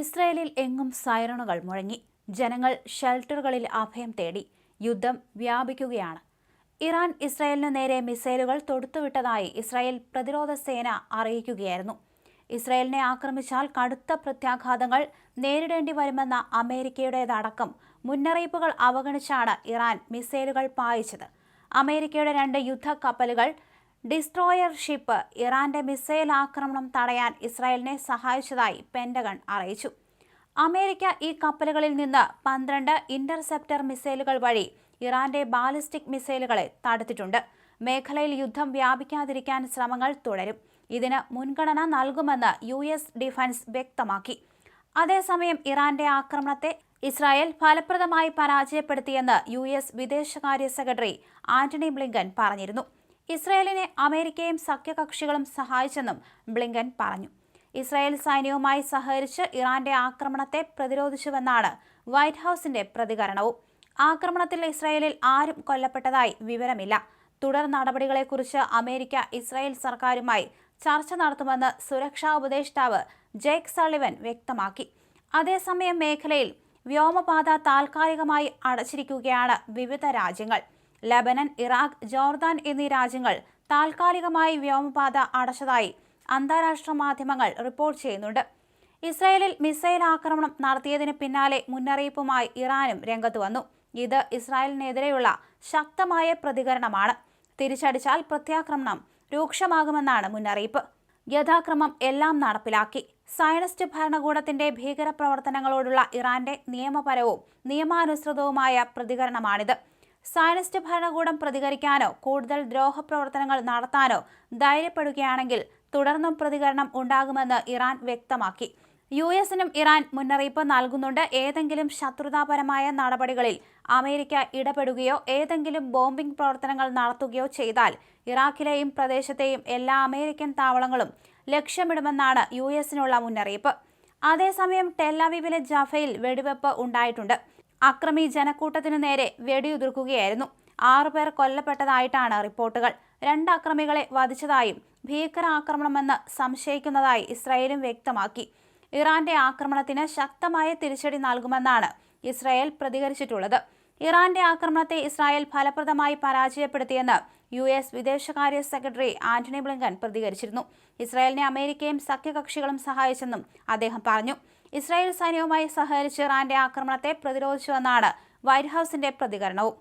ഇസ്രയേലിൽ എങ്ങും സൈറണുകൾ മുഴങ്ങി. ജനങ്ങൾ ഷെൽട്ടറുകളിൽ അഭയം തേടി. യുദ്ധം വ്യാപിക്കുകയാണ്. ഇറാൻ ഇസ്രായേലിനു നേരെ മിസൈലുകൾ തൊടുത്തുവിട്ടതായി ഇസ്രായേൽ പ്രതിരോധ സേന അറിയിക്കുകയായിരുന്നു. ഇസ്രായേലിനെ ആക്രമിച്ചാൽ കടുത്ത പ്രത്യാഘാതങ്ങൾ നേരിടേണ്ടി വരുമെന്ന അമേരിക്കയുടേതടക്കം മുന്നറിയിപ്പുകൾ അവഗണിച്ചാണ് ഇറാൻ മിസൈലുകൾ പായിച്ചത്. അമേരിക്കയുടെ രണ്ട് യുദ്ധ കപ്പലുകൾ ഡിസ്ട്രോയർ ഷിപ്പ് ഇറാന്റെ മിസൈൽ ആക്രമണം തടയാൻ ഇസ്രായേലിനെ സഹായിച്ചതായി പെന്റഗൺ അറിയിച്ചു. അമേരിക്ക ഈ കപ്പലുകളിൽ നിന്ന് പന്ത്രണ്ട് ഇന്റർസെപ്റ്റർ മിസൈലുകൾ വഴി ഇറാന്റെ ബാലിസ്റ്റിക് മിസൈലുകളെ തടുത്തിട്ടുണ്ട്. മേഖലയിൽ യുദ്ധം വ്യാപിക്കാതിരിക്കാൻ ശ്രമങ്ങൾ തുടരും. ഇതിന് മുൻഗണന നൽകുമെന്ന് യു എസ് ഡിഫൻസ് വ്യക്തമാക്കി. അതേസമയം ഇറാന്റെ ആക്രമണത്തെ ഇസ്രായേൽ ഫലപ്രദമായി പരാജയപ്പെടുത്തിയെന്ന് യു എസ് വിദേശകാര്യ സെക്രട്ടറി ആന്റണി ബ്ലിങ്കൻ പറഞ്ഞിരുന്നു. ഇസ്രായേലിനെ അമേരിക്കയും സഖ്യകക്ഷികളും സഹായിച്ചെന്നും ബ്ലിങ്കൻ പറഞ്ഞു. ഇസ്രായേൽ സൈന്യവുമായി സഹകരിച്ച് ഇറാന്റെ ആക്രമണത്തെ പ്രതിരോധിച്ചുവെന്നാണ് വൈറ്റ് ഹൗസിന്റെ പ്രതികരണവും. ആക്രമണത്തിൽ ഇസ്രായേലിൽ ആരും കൊല്ലപ്പെട്ടതായി വിവരമില്ല. തുടർ നടപടികളെക്കുറിച്ച് അമേരിക്ക ഇസ്രായേൽ സർക്കാരുമായി ചർച്ച നടത്തുമെന്ന് സുരക്ഷാ ഉപദേഷ്ടാവ് ജേക്ക് സളിവൻ വ്യക്തമാക്കി. അതേസമയം മേഖലയിൽ വ്യോമപാത താൽക്കാലികമായി അടച്ചിരിക്കുകയാണ് വിവിധ രാജ്യങ്ങൾ. ലബനൻ ഇറാഖ് ജോർദാൻ എന്നീ രാജ്യങ്ങൾ താൽക്കാലികമായി വ്യോമപാത അടച്ചതായി അന്താരാഷ്ട്ര മാധ്യമങ്ങൾ റിപ്പോർട്ട് ചെയ്യുന്നുണ്ട്. ഇസ്രയേലിൽ മിസൈൽ ആക്രമണം നടത്തിയതിന് പിന്നാലെ മുന്നറിയിപ്പുമായി ഇറാനും രംഗത്ത് വന്നു. ഇത് ഇസ്രായേലിനെതിരെയുള്ള ശക്തമായ പ്രതികരണമാണ്. തിരിച്ചടിച്ചാൽ പ്രത്യാക്രമണം രൂക്ഷമാകുമെന്നാണ് മുന്നറിയിപ്പ്. യഥാക്രമം എല്ലാം നടപ്പിലാക്കി. സയനിസ്റ്റ് ഭരണകൂടത്തിന്റെ ഭീകരപ്രവർത്തനങ്ങളോടുള്ള ഇറാന്റെ നിയമപരവും നിയമാനുസൃതവുമായ പ്രതികരണമാണിത്. സയനിസ്റ്റ് ഭരണകൂടം പ്രതികരിക്കാനോ കൂടുതൽ ദ്രോഹപ്രവർത്തനങ്ങൾ നടത്താനോ ധൈര്യപ്പെടുകയാണെങ്കിൽ തുടർന്നും പ്രതികരണം ഉണ്ടാകുമെന്ന് ഇറാൻ വ്യക്തമാക്കി. യു എസിനും ഇറാൻ മുന്നറിയിപ്പ് നൽകുന്നുണ്ട്. ഏതെങ്കിലും ശത്രുതാപരമായ നടപടികളിൽ അമേരിക്ക ഇടപെടുകയോ ഏതെങ്കിലും ബോംബിംഗ് പ്രവർത്തനങ്ങൾ നടത്തുകയോ ചെയ്താൽ ഇറാഖിലെയും പ്രദേശത്തെയും എല്ലാ അമേരിക്കൻ താവളങ്ങളും ലക്ഷ്യമിടുമെന്നാണ് യു എസിനുള്ള മുന്നറിയിപ്പ്. അതേസമയം ടെല്ലവീവിലെ ജാഫയിൽ വെടിവെപ്പ് ഉണ്ടായിട്ടുണ്ട്. അക്രമി ജനക്കൂട്ടത്തിനു നേരെ വെടിയുതിർക്കുകയായിരുന്നു. ആറുപേർ കൊല്ലപ്പെട്ടതായിട്ടാണ് റിപ്പോർട്ടുകൾ. രണ്ട് അക്രമികളെ വധിച്ചതായും ഭീകരാക്രമണമെന്ന് സംശയിക്കുന്നതായി ഇസ്രായേലും വ്യക്തമാക്കി. ഇറാന്റെ ആക്രമണത്തിന് ശക്തമായ തിരിച്ചടി നൽകുമെന്നാണ് ഇസ്രായേൽ പ്രതികരിച്ചിട്ടുള്ളത്. ഇറാന്റെ ആക്രമണത്തെ ഇസ്രായേൽ ഫലപ്രദമായി പരാജയപ്പെടുത്തിയെന്ന് യു എസ് വിദേശകാര്യ സെക്രട്ടറി ആന്റണി ബ്ലിങ്കൻ പ്രതികരിച്ചിരുന്നു. ഇസ്രായേലിനെ അമേരിക്കയും സഖ്യകക്ഷികളും സഹായിച്ചെന്നും അദ്ദേഹം പറഞ്ഞു. ഇസ്രായേൽ സൈന്യവുമായി സഹകരിച്ച് ഇറാന്റെ ആക്രമണത്തെ പ്രതിരോധിച്ചുവെന്നാണ് വൈറ്റ് ഹൌസിന്റെ പ്രതികരണവും.